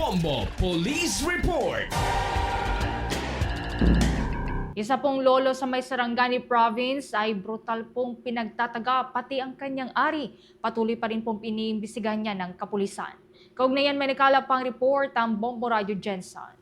Bombo Police Report. Isa pong lolo sa may Sarangani Province ay brutal pong pinagtataga pati ang kanyang ari. Patuloy pa rin pong iniimbestigahan niya ng kapulisan. Kaugnayan may nakalapang report ang Bombo Radio Jensen.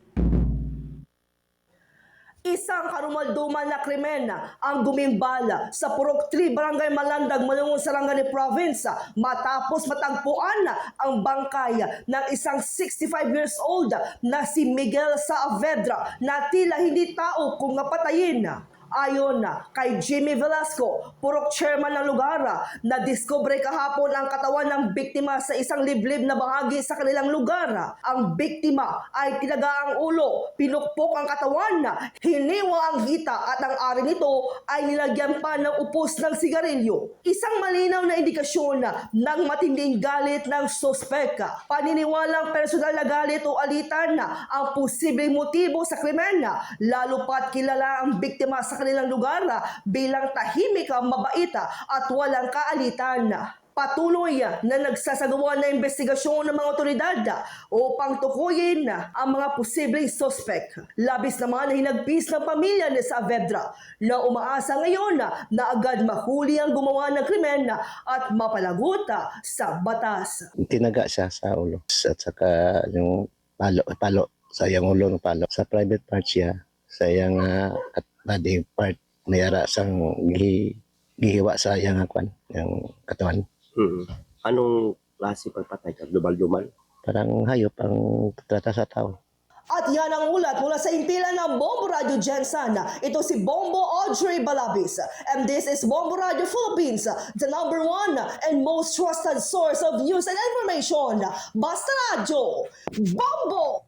Isang karumalduman na krimen ang gumimbala sa Purok 3, Barangay Malandag, Malungon, Sarangani Province matapos matagpuan ang bangkay ng isang 65 years old na si Miguel Saavedra na tila hindi tao kung napatayin. Ayon na kay Jimmy Velasco, purok chairman ng lugar, na diskubre kahapon ang katawan ng biktima sa isang liblib na bahagi sa kanilang lugar. Ang biktima ay tinaga ang ulo, pinukpok ang katawan, hiniwa ang hita at ang ari nito ay nilagyan pa ng upos ng sigarilyo. Isang malinaw na indikasyon ng matinding galit ng sospek. Paniniwalang personal na galit o alitan ang posibleng motibo sa krimen, lalo pat kilala ang biktima sa kanilang lugar bilang tahimik, mabait at walang kaalitan. Patuloy na nagsasagawa na investigasyon ng mga otoridad upang tukuyin ang mga posibleng sospek. Labis naman na hinagpis ng pamilya ni Saavedra na umaasa ngayon na agad mahuli ang gumawa ng krimen at mapalagot sa batas. tinaga siya sa ulo at saka yung palo palo sa iyang ulo ng palo sa private part siya sa iyang uh, at body part mayara sang gihi, gihiwa sa iyang kwan yung katawan Mm. Anong klase pagpatay ka? Dumal-dumal? parang hayop ang trata sa tao At yan ang ulat mula sa impilan ng Bombo Radio Jensen. Ito si Bombo Audrey Balabis. And this is Bombo Radio Philippines, the number one and most trusted source of news and information. Basta Radio, Bombo!